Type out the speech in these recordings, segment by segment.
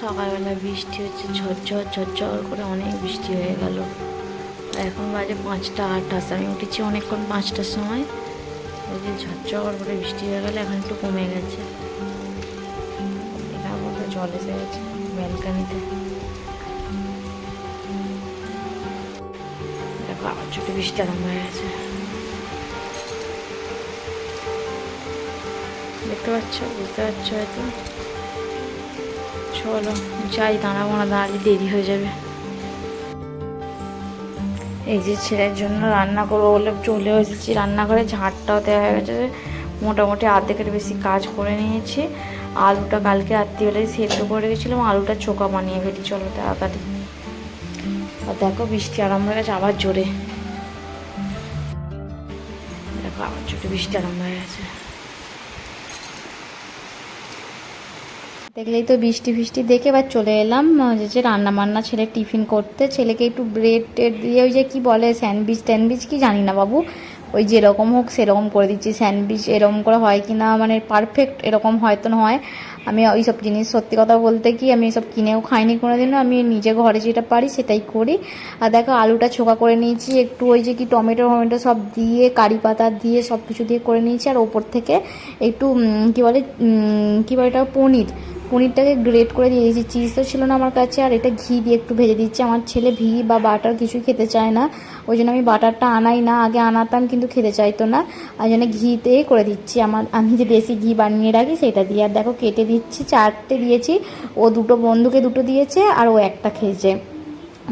সকালবেলা বৃষ্টি হচ্ছে, ঝরঝর ঝরঝর করে অনেক বৃষ্টি হয়ে গেল। এখন বাজে পাঁচটা আঠাশ আমি উঠেছি অনেকক্ষণ পাঁচটার সময়। ওই যে ঝরঝর করে বৃষ্টি হয়ে গেল, এখন একটু কমে গেছে। এখানে বলতে জল এসে গেছে, ব্যালকানিতে। দেখো, আবার ছোটো বৃষ্টি আরম্ভ হয়ে গেছে। দেখতে পাচ্ছ? বুঝতে পারছ হয়তো? চলো, যাই, দাঁড়াবো না দাঁড়িয়ে দেরি হয়ে যাবে। এই যে ছেলের জন্য রান্না করব বলে চলেও এসেছি। রান্নাঘরে ঝাঁটটাও দেওয়া হয়ে গেছে। মোটামুটি আর্ধেকের বেশি কাজ করে নিয়েছি। আলুটা কালকে রাত্রিবেলায় সেদ্ধ করে রেখেছিলাম। আলুটা চোকা বানিয়ে ফেলি, চলো তাড়াতাড়ি। আর দেখো বৃষ্টি আরম্ভ হয়ে গেছে, আবার জোরে। দেখো, আবার জোরে বৃষ্টি আরম্ভ হয়ে গেছে। দেখলেই তো বৃষ্টি ফিষ্টি দেখে এবার চলে এলাম যে রান্না বান্না ছেলে টিফিন করতে। ছেলেকে একটু ব্রেড টেড দিয়ে ওই যে কি বলে স্যান্ডউইচ ট্যান্ডউইচ কি জানি না বাবু। ওই যেরকম হোক সেরকম করে দিচ্ছি। স্যান্ডউইচ এরকম করে হয় কি না মানে পারফেক্ট এরকম হয়তো না হয় আমি ওই সব জিনিস সত্যি কথা বলতে কি, আমি এসব কিনেও খাইনি কোনোদিনও। আমি নিজে ঘরে যেটা পারি সেটাই করি। আর দেখো, আলুটা ছোকা করে নিয়েছি, একটু ওই যে কি টমেটো টমেটো সব দিয়ে, কারি পাতা দিয়ে সব কিছু দিয়ে করে নিয়েছি। আর ওপর থেকে একটু কি বলে কী বলে এটা পনির। পনিরটাকে গ্রেট করে দিয়ে দিয়েছি। চিজ তো ছিল না আমার কাছে, আর এটা ঘি দিয়ে একটু ভেজে দিচ্ছি। আমার ছেলে ঘি বা বাটার কিছু খেতে চায় না। ওই জন্য আমি বাটারটা আনাই না, আগে আনাতাম কিন্তু খেতে চাইতো না। ওই জন্য ঘিতেই করে দিচ্ছি। আমার, আমি যে দেশি ঘি বানিয়ে রাখি সেটা দিয়ে। আর দেখো কেটে দিচ্ছি, চারটে দিয়েছি। ও দুটো বন্ধুকে দুটো দিয়েছে, আর ও একটা খেয়েছে।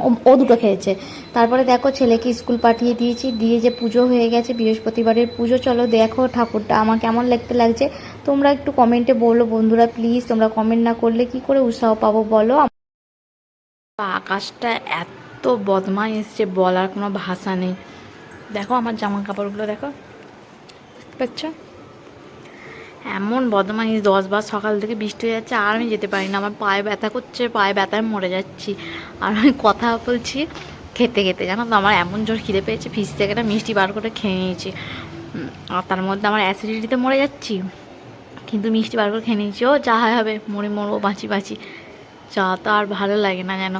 ও- দুটো খেয়েছে। তারপরে দেখো ছেলেকে স্কুল পাঠিয়ে দিয়েছি। দিয়ে যে পুজো হয়ে গেছে, বৃহস্পতিবারের পুজো। চলো দেখো ঠাকুরটা, আমার কেমন লাগতে লাগছে। তোমরা একটু কমেন্টে বলো বন্ধুরা প্লিজ তোমরা কমেন্ট না করলে কি করে উৎসাহ পাবো বলো? আকাশটা এত বদমাই এসছে, বলার কোনো ভাষা নেই। দেখো আমার জামা কাপড়গুলো দেখো। পাচ্ছ এমন বদমাইশ, দশ বার সকাল থেকে বৃষ্টি হয়ে যাচ্ছে, আর আমি যেতে পারি না। আমার পায়ে ব্যথা করছে, পায়ে ব্যথায় মরে যাচ্ছি। আর আমি কথা বলছি খেতে খেতে, জানো তো? আমার এমন জোর খিদে পেয়েছে, ফ্রিজ থেকে একটা মিষ্টি বার করে খেয়ে নিয়েছি। আর তার মধ্যে আমার অ্যাসিডিটিতে মরে যাচ্ছি। কিন্তু মিষ্টি বার করে খেয়ে নিয়েছি। ও যা হয় হবে, মরে মরবো, বাঁচি বাঁচি। চা তো আর ভালো লাগে না যেন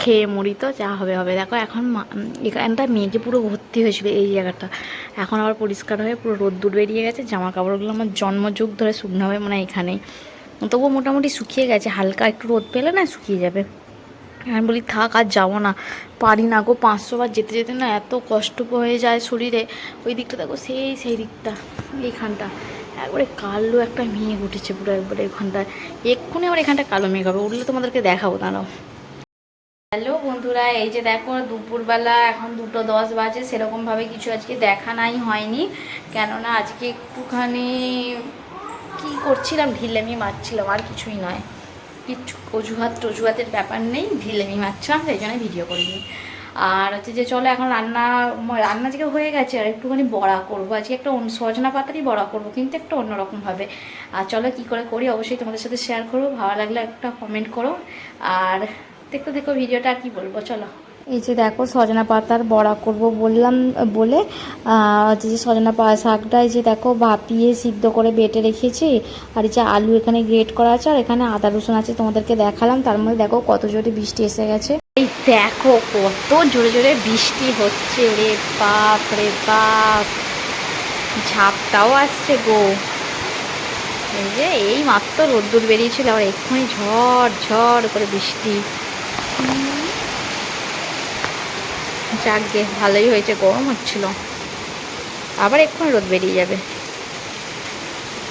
খেয়ে মরি তো, যা হবে হবে। দেখো এখন এখানটা মেঘে পুরো ভর্তি হয়েছিল এই জায়গাটা। এখন আবার পরিষ্কার হয়ে পুরো রোদ্দুর বেরিয়ে গেছে জামা কাপড়গুলো আমার জন্মযুগ ধরে শুকনো হবে মানে এখানেই। তবুও মোটামুটি শুকিয়ে গেছে, হালকা একটু রোদ পেলে না শুকিয়ে যাবে। আমি বলি, থাক আর যাব না। পারি না গো পাঁচশো বার যেতে যেতে না এত কষ্ট হয়ে যায় শরীরে। ওই দিকটা দেখো, সেই সেই দিকটা, এইখানটা। একবারে কালো একটা মেঘ উঠেছে পুরো একবারে এখানটায়। এক্ষুনি আবার এখানটা কালো মেঘ হবে, উঠলে তোমাদেরকে দেখাবো, দাঁড়াও। হ্যালো বন্ধুরা, এই যে দেখো দুপুরবেলা এখন দুটো দশ বাজে, সেরকমভাবে কিছু আজকে দেখা নাই হয়নি। কেননা আজকে একটুখানি কি করছিলাম, ঢিলেমি মারছিলাম, আর কিছুই নয়। কিচ্ছু, অজুহাত টজুহাতের ব্যাপার নেই, ঢিলেমি মারছিলাম, সেই জন্য ভিডিও করিনি। আর হচ্ছে যে চলো, এখন রান্না রান্না আজকে হয়ে গেছে, আর একটুখানি বড়া করব। আজকে একটা সজনা পাতারই বড়া করব, কিন্তু একটু অন্যরকমভাবে। আর চলো, কী করে করি? অবশ্যই তোমাদের সাথে শেয়ার করব। ভালো লাগলে একটা কমেন্ট করো। আর দেখতে দেখো ভিডিওটা আর কি বলব চলো। এই যে দেখো সজনা পাতার বড়া করব বললাম বলে যে সজনা পা শাকটা এই যে দেখো ভাপিয়ে সিদ্ধ করে বেটে রেখেছি আর এই যে আলু এখানে গ্রেট করা আছে আর এখানে আদা রসুন আছে তোমাদেরকে দেখালাম তার মধ্যে দেখো কত জোরে বৃষ্টি এসে গেছে। এই দেখো কত জোরে জোরে বৃষ্টি হচ্ছে রে বাপ রে বাপ। ঝাপটাও আসছে গো। এই যে এই মাত্র রোদ্দুর বেরিয়েছিল আর এক্ষুনি ঝড় ঝড় করে বৃষ্টি। যাক গে ভালোই হয়েছে গরম হচ্ছিল। আবার এক্ষুনি রোদ বেরিয়ে যাবে।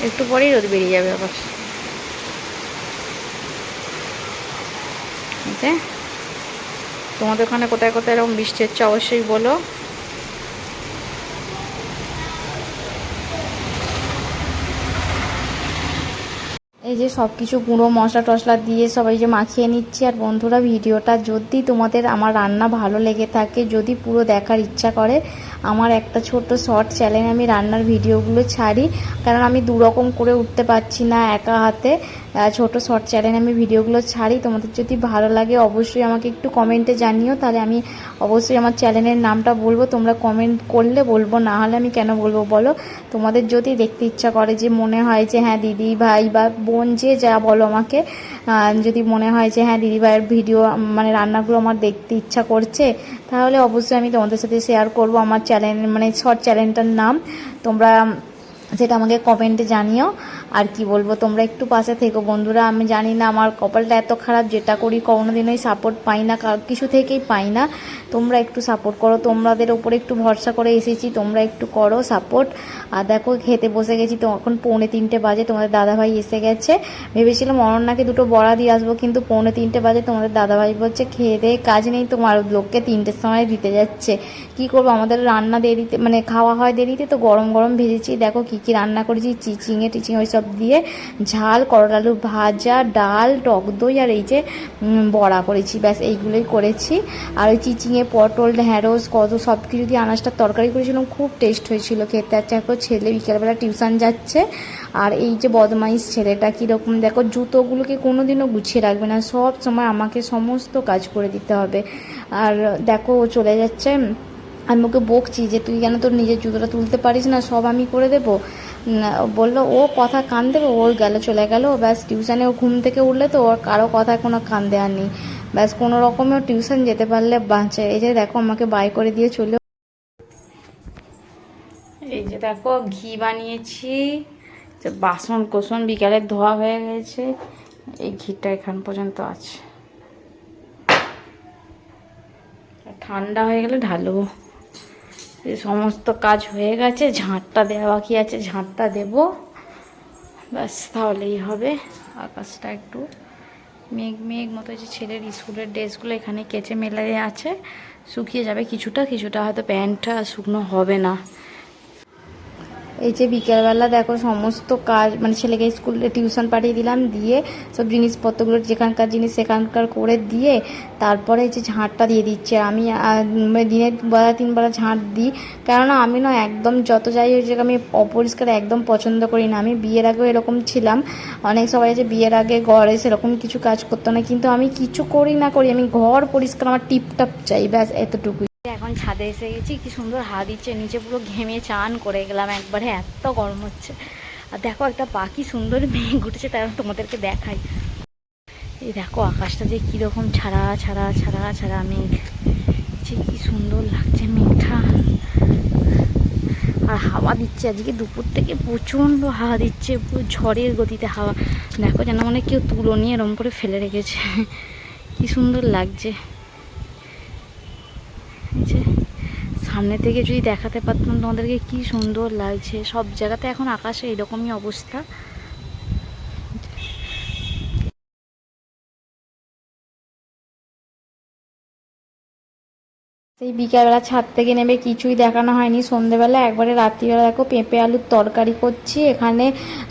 একটু পরেই রোদ বেরিয়ে যাবে আবার। তোমাদের ওখানে কোথায় কোথায় এরকম বৃষ্টি হচ্ছে অবশ্যই বলো। এই যে সব কিছু গুঁড়ো মশলা টশলা দিয়ে সবাই যে মাখিয়ে নিচ্ছি, আর বন্ধুরা ভিডিওটা যদি তোমাদের আমার রান্না ভালো লেগে থাকে, যদি পুরো দেখার ইচ্ছা করে, আমার একটা ছোট্ট শর্ট চ্যানেলে আমি রান্নার ভিডিওগুলো ছাড়ি। কারণ আমি দুরকম করে উঠতে পারছি না একা হাতে। ছোট শর্ট চ্যানেলে আমি ভিডিওগুলো ছাড়ি। তোমাদের যদি ভালো লাগে অবশ্যই আমাকে একটু কমেন্টে জানিও। তাহলে আমি অবশ্যই আমার চ্যানেলের নামটা বলব। তোমরা কমেন্ট করলে বলব, না হলে আমি কেন বলব বলো? তোমাদের যদি দেখতে ইচ্ছা করে যে মনে হয় যে হ্যাঁ দিদি, ভাই বা বোন যে যা বলো আমাকে। যদি মনে হয় যে হ্যাঁ দিদিভাইয়ের ভিডিও মানে রান্নাগুলো আমার দেখতে ইচ্ছা করছে, তাহলে অবশ্যই আমি তোমাদের সাথে শেয়ার করব আমার চ্যানেল মানে শর্ট চ্যানেলটার নাম। তোমরা সেটা আমাকে কমেন্টে জানিও। আর কি বলব, তোমরা একটু পাশে থেকো বন্ধুরা। আমি জানি না, আমার কপালটা এত খারাপ, যেটা করি কোনোদিনই সাপোর্ট পাই না কিছু থেকেই পাই না। তোমরা একটু সাপোর্ট করো, তোমাদের ওপরে একটু ভরসা করে এসেছি, তোমরা একটু করো সাপোর্ট আর দেখো, খেতে বসে গেছি তো এখন পৌনে তিনটে বাজে, তোমাদের দাদাভাই এসে গেছে। ভেবেছিলাম অনন্যাকে দুটো বড়া দিয়ে আসব, কিন্তু পৌনে তিনটে বাজে তোমাদের দাদাভাই বলছে, খেয়ে দিয়ে কাজ নেই তোমার, লোককে তিনটের সময় দিতে যাচ্ছে। কি করব? আমাদের রান্না দেরিতে মানে খাওয়া হয় দেরিতে, তো গরম গরম ভেজেছি। দেখো কি কি রান্না করেছি? চিচিঙে টিচিং ওই সব দিয়ে ঝাল, করলা, আলু ভাজা, ডাল, টক দই আর এই যে বড়া করেছি। ব্যাস, এইগুলোই করেছি। আর ওই চিচিঙে পটল ঢ্যাঁড়স কত সব কিছু দিয়ে আনাজটার তরকারি করেছিলাম, খুব টেস্ট হয়েছিল খেতে। আচ্ছা এখন ছেলে বিকেলবেলা টিউশন যাচ্ছে। আর এই যে বদমাইশ ছেলেটা কীরকম, দেখো, জুতোগুলোকে কোনোদিনও গুছিয়ে রাখবে না। সব সময় আমাকে সমস্ত কাজ করে দিতে হবে। আর দেখো, ও চলে যাচ্ছে আমি ওকে বকছি যে তুই কেন তোর নিজের জুতোটা তুলতে পারিস না, সব আমি করে দেবো। বলল, ও কথা কান দেবে, ওর গেল, চলে গেল। ব্যাস, টিউশানে ও ঘুম থেকে উঠলে তো ওর কারও কথায় কোনো কান দেওয়ার নেই। ব্যাস, কোনো রকমেও টিউশন যেতে পারলে বাঁচে। এই যে দেখো, আমাকে বাই করে দিয়ে চলে এই যে দেখো, ঘি বানিয়েছি। বাসন কোসন বিকালে ধোয়া হয়ে গেছে। এই ঘিটা এখান পর্যন্ত আছে। ঠান্ডা হয়ে গেলে ঢালবো। সমস্ত কাজ হয়ে গেছে, ঝাঁটটা দেওয়া বাকি আছে, ঝাঁটটা দেব। ব্যাস, তাহলেই হবে। আকাশটা একটু মেঘ মেঘ মতো যে ছেলের স্কুলের ড্রেসগুলো এখানে কেচে মেলে আছে, শুকিয়ে যাবে কিছুটা কিছুটা হয়তো প্যান্টটা শুকনো হবে না। এই যে বিকেলবেলা দেখো সমস্ত কাজ মানে ছেলেকে স্কুলে, টিউশন পাঠিয়ে দিলাম, দিয়ে সব জিনিসপত্রগুলো যেখানকার জিনিস সেখানকার করে দিয়ে তারপরে এই যে ঝাঁটটা দিয়ে দিচ্ছে। আমি মানে দিনে বেলা তিনবেলা ঝাঁট দিই। কেননা আমি না একদম যত যাই হয়েছে আমি অপরিষ্কার একদম পছন্দ করি না। আমি বিয়ের আগেও এরকম ছিলাম। অনেক সবাই আছে বিয়ের আগে ঘরে সেরকম কিছু কাজ করতো না। কিন্তু আমি কিছু করি না করি, আমি ঘর পরিষ্কার, আমার টিপটাপ চাই, ব্যাস, এতটুকুই। এখন ছাদে এসে গেছি, কি সুন্দর হাওয়া দিচ্ছে, নিচে পুরো ঘেমে চান করে গেলাম, একবারে এত গরম হচ্ছে। আর দেখো একটা পাখি সুন্দর মেঘ উঠেছে, তাই তোমাদেরকে দেখাই। এই দেখো আকাশটা যে কীরকম ছাড়া ছাড়া ছাড়া ছাড়া মেঘ। যে কি সুন্দর লাগছে মেঘটা। আর হাওয়া দিচ্ছে, আজকে দুপুর থেকে প্রচণ্ড হাওয়া দিচ্ছে, পুরো ঝড়ের গতিতে হাওয়া। দেখো যেন মানে কেউ তুলো নিয়ে এরম করে ফেলে রেখেছে। কি সুন্দর লাগছে। যে সামনে থেকে যদি দেখাতে পারতাম তোমাদেরকে কি সুন্দর লাগছে। সব জায়গাতে এখন আকাশে এরকমই অবস্থা। সেই বিকালবেলা ছাদ থেকে নেবে কিছুই দেখানো হয়নি। সন্ধেবেলা একবারে রাত্রিবেলা দেখো পেঁপে আলুর তরকারি করছি। এখানে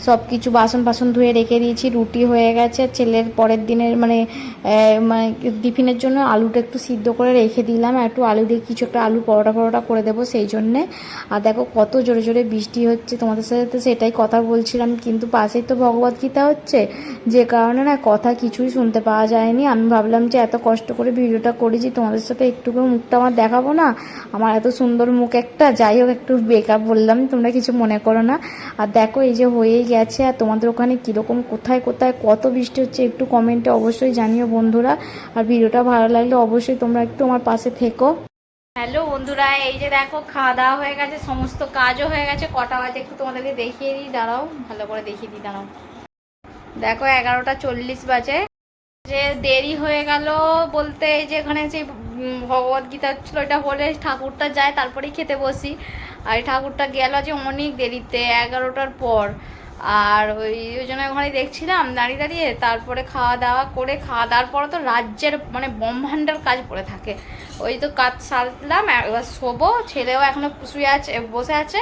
সব কিছু বাসন বাসন ধুয়ে রেখে দিয়েছি, রুটি হয়ে গেছে। ছেলের পরের দিনের মানে মানে টিফিনের জন্য আলুটা একটু সিদ্ধ করে রেখে দিলাম। একটু আলু দিয়ে কিছু একটা আলু পরোটা পরোটা করে দেবো সেই জন্যে। আর দেখো কত জোরে জোরে বৃষ্টি হচ্ছে তোমাদের সাথে তো সেটাই কথা বলছিলাম, কিন্তু পাশেই তো ভগবত গীতা হচ্ছে। যে কারণে না কথা কিছুই শুনতে পাওয়া যায়নি। আমি ভাবলাম যে এত কষ্ট করে ভিডিওটা করেছি, তোমাদের সাথে একটুকু মুখটা আমার দেখাবো না? আমার এত সুন্দর মুখ একটা। যাই হোক, একটু বেকার বললাম, তোমরা কিছু মনে করো না। আর দেখো, এই যে হয়েই গেছে। আর তোমাদের ওখানে কীরকম, কোথায় কোথায়, কত বৃষ্টি হচ্ছে একটু কমেন্টে অবশ্যই জানিও বন্ধুরা। আর ভিডিওটা ভালো লাগলে অবশ্যই তোমরা একটু আমার পাশে থেকো। হ্যালো বন্ধুরা, এই যে দেখো খাওয়া দাওয়া হয়ে গেছে, সমস্ত কাজও হয়ে গেছে। কটা বাজে একটু তোমাদেরকে দেখিয়ে দিই, দাঁড়াও, ভালো করে দেখিয়ে দিই, দাঁড়াও। দেখো, এগারোটা চল্লিশ বাজে। যে দেরি হয়ে গেল বলতে, এই যে এখানে যে ভগবত গীতা ছিল, এটা হলে ঠাকুরটা যায়, তারপরেই খেতে বসি। আর ঠাকুরটা গেল যে অনেক দেরিতে, এগারোটার পর। আর ওই ওই জন্য ওখানে দেখছিলাম, দাঁড়িয়ে দাঁড়িয়ে তারপরে খাওয়া দাওয়া করে, খাওয়া দাওয়ার পরে তো রাজ্যের মানে ব্রহ্মাণ্ডের কাজ পড়ে থাকে। ওই তো কাজ সারলাম, এবার শোবো, ছেলেও এখনও শুয়ে আছে, বসে আছে।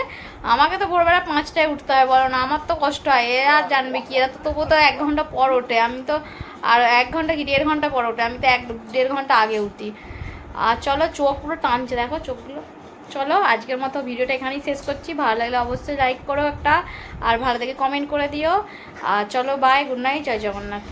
আমাকে তো ভোরবেলা পাঁচটায় উঠতে হয়, বলো না, আমার তো কষ্ট হয় এরা আর জানবে কি? এরা তো তবুও তো এক ঘণ্টা পর ওঠে, আমি তো আর এক ঘণ্টা কি, দেড় ঘণ্টা পর ওঠে, আমি তো এক, দেড় ঘণ্টা আগে উঠি। আর চলো চোখ পুরো টানছে, দেখো চোখগুলো। চলো, আজকের মতো ভিডিওটা এখানেই শেষ করছি। ভালো লাগলে অবশ্যই লাইক করো একটা, আর ভালো থেকে কমেন্ট করে দিও। আর চলো বাই গুড নাইট জয় জগন্নাথ।